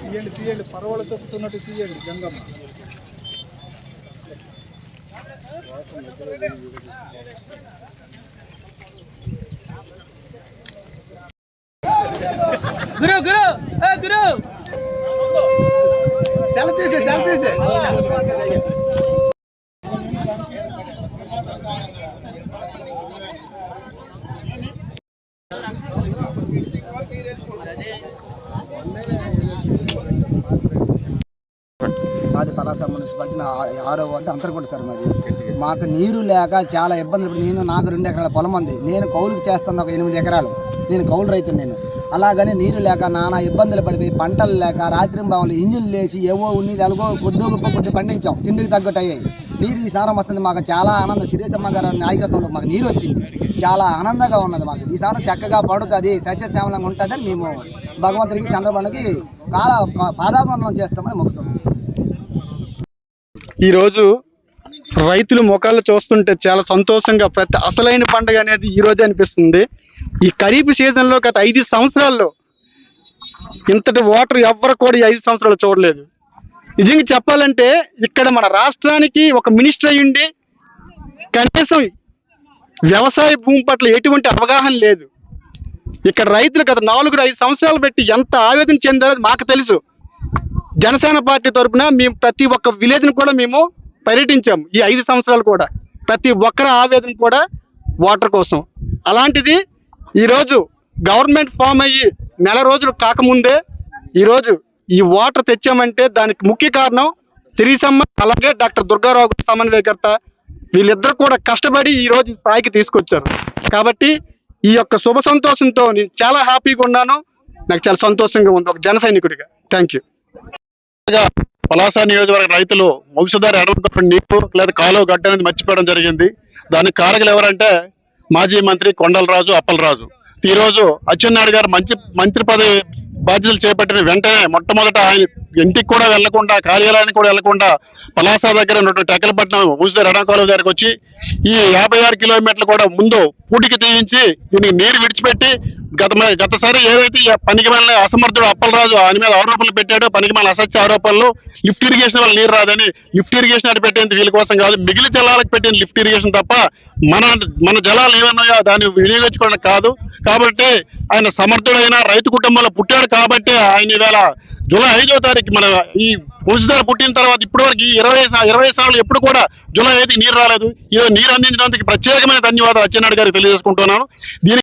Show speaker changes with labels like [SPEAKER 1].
[SPEAKER 1] తీయండి తీయండి పరవళ తొక్కుతున్నట్టు తీయండి గంగమ్మ.
[SPEAKER 2] గురు గురు ఏ గురు.
[SPEAKER 1] సెల తీసే సెల తీసే.
[SPEAKER 3] మాది పలాస మున్సిపాలిటీ నా ఆరో వద్ద అంతర్కొండ సార్ మాది. మాకు నీరు లేక చాలా ఇబ్బందులు. నేను నాకు రెండు ఎకరాల పొలం ఉంది. నేను కౌలుకి చేస్తున్న ఒక ఎనిమిది ఎకరాలు. నేను కౌలు రైతు నేను. అలాగని నీరు లేక నానా ఇబ్బందులు పడిపోయి పంటలు లేక రాత్రి బావులు ఇంజిన్లు లేచి ఏవో ఉన్ని ఎలాగో కొద్ది గొప్ప కొద్ది పండించాం. తిండికి తగ్గట్టు అయ్యాయి నీరు ఈ సారం వస్తుంది. మాకు చాలా ఆనందం శిరీషమ్మ గారి నాయకత్వంలో మాకు నీరు వచ్చింది. చాలా ఆనందంగా ఉన్నది మాకు. ఈ సారం చక్కగా పడుతుంది. సస్యశ్యామలంగా ఉంటుందని మేము భగవంతుడికి చంద్రబాబుకి కాల పాదాబంధనం చేస్తామని మొక్కుతాం
[SPEAKER 4] ఈరోజు రైతులు ముఖాలు చూస్తుంటే చాలా సంతోషంగా ప్రతి అసలైన పండుగ అనేది ఈ రోజే అనిపిస్తుంది. ఈ ఖరీఫ్ సీజన్లో గత ఐదు సంవత్సరాల్లో ఇంతటి వాటర్ ఎవ్వరు కూడా ఐదు సంవత్సరాలు చూడలేదు. నిజంగా చెప్పాలంటే ఇక్కడ మన రాష్ట్రానికి ఒక మినిస్టర్ అయ్యుండి కనీసం వ్యవసాయ భూమి పట్ల ఎటువంటి అవగాహన లేదు. ఇక్కడ రైతులు గత నాలుగు ఐదు సంవత్సరాలు పెట్టి ఎంత ఆవేదన చెందారో మాకు తెలుసు. జనసేన పార్టీ తరపున మేము ప్రతి ఒక్క విలేజ్ని కూడా మేము పర్యటించాము ఈ ఐదు సంవత్సరాలు కూడా. ప్రతి ఒక్కరి ఆవేదన కూడా వాటర్ కోసం. అలాంటిది ఈరోజు గవర్నమెంట్ ఫామ్ అయ్యి నెల రోజులు కాకముందే ఈరోజు ఈ వాటర్ తెచ్చామంటే దానికి ముఖ్య కారణం సిరిసమ్మ అలాగే డాక్టర్ దుర్గారావు సమన్వయకర్త వీళ్ళిద్దరు కూడా కష్టపడి ఈ రోజు స్థాయికి తీసుకొచ్చారు. కాబట్టి ఈ యొక్క శుభ సంతోషంతో నేను చాలా హ్యాపీగా ఉన్నాను. నాకు చాలా సంతోషంగా ఉంది. ఒక జన సైనికుడిగా. థ్యాంక్ యూ పలాస నియోజకవర్గ రైతులు వంశధార ఎడమ నీరు లేదా కాలువ గడ్డ అనేది మర్చిపోవడం జరిగింది. దానికి కారకులు ఎవరంటే మాజీ మంత్రి కొండలరాజు అప్పలరాజు. ఈ రోజు అచ్చెన్నాయుడు గారు మంచి మంత్రి పదవి బాధ్యతలు చేపట్టిన వెంటనే మొట్టమొదట ఆయన ఇంటికి కూడా వెళ్ళకుండా కార్యాలయానికి కూడా వెళ్ళకుండా పలాస దగ్గర ఉన్నటువంటి టెక్కలపట్నం వంశధార ఎడమ కాలువ దగ్గరకు వచ్చి ఈ యాభై ఆరు కిలోమీటర్లు కూడా ముందు పూటికి తీయించి దీనికి నీరు విడిచిపెట్టి గత గతసారి ఏదైతే పనికి వెళ్ళిన అసమర్థుడు అప్పలరాజు ఆయన మీద ఆరోపణలు పెట్టాడో పనికి మన అసత్య ఆరోపణలు లిఫ్ట్ ఇరిగేషన్ వల్ల నీరు రాదని లిఫ్ట్ ఇరిగేషన్ అటు పెట్టింది వీళ్ళ కోసం కాదు మిగిలిన జలాలకు పెట్టింది లిఫ్ట్ ఇరిగేషన్ తప్ప మన మన జలాలు ఏమన్నాయో దాన్ని వినియోగించుకోవడం కాదు. కాబట్టి ఆయన సమర్థుడైన రైతు కుటుంబంలో పుట్టాడు కాబట్టి ఆయన ఇవాళ జూలై ఐదో తారీఖు మన ఈ వంశధార పుట్టిన తర్వాత ఇప్పటి వరకు ఈ ఇరవై ఇరవై సార్లు ఎప్పుడు కూడా జూలై ఐదుకి నీరు రాలేదు. ఈరోజు నీరు అందించడానికి ప్రత్యేకమైన ధన్యవాదాలు అచ్చెన్నాయుడు గారికి తెలియజేసుకుంటున్నాను. దీనికి